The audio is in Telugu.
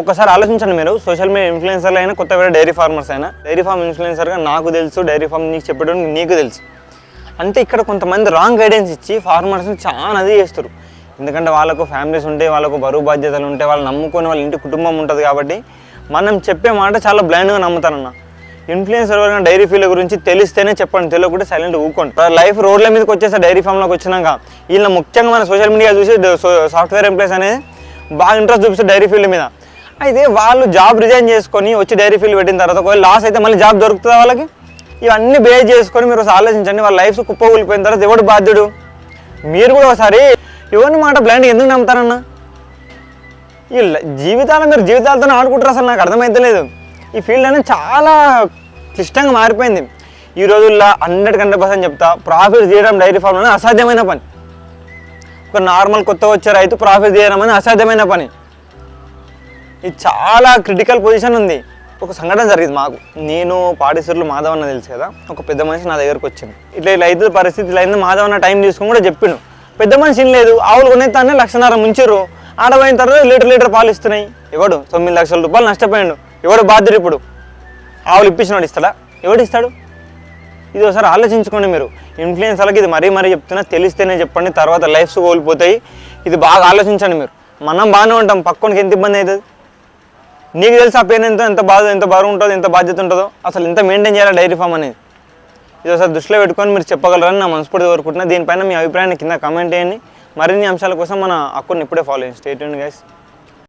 ఒకసారి ఆలోచించండి మీరు. సోషల్ మీడియా ఇన్ఫ్లుయెన్సర్లు అయినా కొత్త వేరే డైరీ ఫార్మర్స్ అయినా. డైరీ ఫార్మ్ ఇన్ఫ్లుయెన్సర్గా నాకు తెలుసు డైరీ ఫార్మ్ నీకు చెప్పడం నీకు తెలుసు. అంటే ఇక్కడ కొంతమంది రాంగ్ గైడెన్స్ ఇచ్చి ఫార్మర్స్ని చాలా అది చేస్తారు. ఎందుకంటే వాళ్ళకు ఫ్యామిలీస్ ఉంటాయి వాళ్ళకు బరువు బాధ్యతలు ఉంటాయి వాళ్ళు నమ్ముకొని వాళ్ళ ఇంటి కుటుంబం ఉంటుంది కాబట్టి మనం చెప్పే మాట చాలా బ్లైండ్గా నమ్ముతానన్న ఇన్ఫ్లుయెన్సర్ వరకు డైరీ ఫీల్డ్ గురించి తెలిస్తేనే చెప్పండి తెలియకుంటే సైలెంట్ ఊకోండి లైఫ్ రోడ్ల మీదకి వచ్చేసి డైరీ ఫామ్లోకి వచ్చినాక వీళ్ళ ముఖ్యంగా మన సోషల్ మీడియా చూసి సాఫ్ట్వేర్ ఎంప్లాయీస్ అనేది బాగా ఇంట్రెస్ట్ చూపిస్తారు డైరీ ఫీల్డ్ మీద. అయితే వాళ్ళు జాబ్ రిజైన్ చేసుకొని వచ్చి డైరీ ఫీల్డ్ పెట్టిన తర్వాత ఒకవేళ లాస్ అయితే మళ్ళీ జాబ్ దొరుకుతుందా వాళ్ళకి? ఇవన్నీ బేస్ చేసుకొని మీరు ఒకసారి ఆలోచించండి. వాళ్ళ లైఫ్ కుప్ప కూలిపోయిన తర్వాత ఎవడు బాధ్యుడు? మీరు కూడా ఒకసారి ఎవరిని మాట బ్లైండ్ ఎందుకు నమ్ముతారన్నా? ఈ జీవితాలు మీరు జీవితాలతో ఆడుకుంటారు అసలు నాకు అర్థమైతలేదు ఈ ఫీల్డ్ అనేది చాలా క్లిష్టంగా మారిపోయింది. ఈ రోజుల్లో హండ్రెడ్ హండ్రెడ్ పర్సెంట్ చెప్తా ప్రాఫిట్ చేయడం డైరీ ఫార్మ్లో అసాధ్యమైన పని. ఒక నార్మల్ కొత్త వచ్చే రైతు ప్రాఫిట్ చేయడం అనేది అసాధ్యమైన పని. ఇది చాలా క్రిటికల్ పొజిషన్ ఉంది. ఒక సంఘటన జరిగింది మాకు. నేను పాడిసర్లు మాధవ్ అన్న తెలుసు కదా? ఒక పెద్ద మనిషి నా దగ్గరకు వచ్చింది ఇట్లా ఇట్లా అయితే పరిస్థితి ఇలా అయింది మాధవ్ అన్న టైం తీసుకొని కూడా చెప్పిండు. పెద్ద మనిషి ఏం లేదు ఆవులు కొనేస్తానే లక్షన్నర ముంచిర్రు. ఆడపోయిన తర్వాత లీటర్ లీటర్ పాలు ఇస్తున్నాయి. ఎవడు? తొమ్మిది లక్షల రూపాయలు నష్టపోయాడు. ఎవడు బాధ్యుడు ఇప్పుడు? ఆవులు ఇప్పించినాడు ఇస్తాడా? ఎవడు ఇస్తాడు? ఇది ఒకసారి ఆలోచించుకోండి మీరు. ఇన్ఫ్లుయెన్సర్లకి ఇది మరీ మరీ చెప్తున్నా తెలిస్తేనే చెప్పండి. తర్వాత లైఫ్స్ కోల్పోతాయి. ఇది బాగా ఆలోచించండి మీరు. మనం బాగానే ఉంటాం. పక్కనకి ఎంత ఇబ్బంది అవుతుంది? నీకు తెలిసి ఆ పెయిన్ ఎంత ఎంత బాధ ఎంత బరువు ఉంటుందో ఎంత బాధ్యత ఉంటుందో? అసలు ఎంత మెయింటైన్ చేయాలి డైరీ ఫామ్ అనేది? ఇది ఒకసారి దృష్టిలో పెట్టుకొని మీరు చెప్పగలరని నా మనస్ఫూర్తి కోరుకుంటున్నా. దీనిపైన మీ అభిప్రాయాన్ని కింద కామెంట్ చేయండి. మరిన్ని అంశాల కోసం మన అకౌంట్ ఇప్పుడే ఫాలో చేయండి. State guys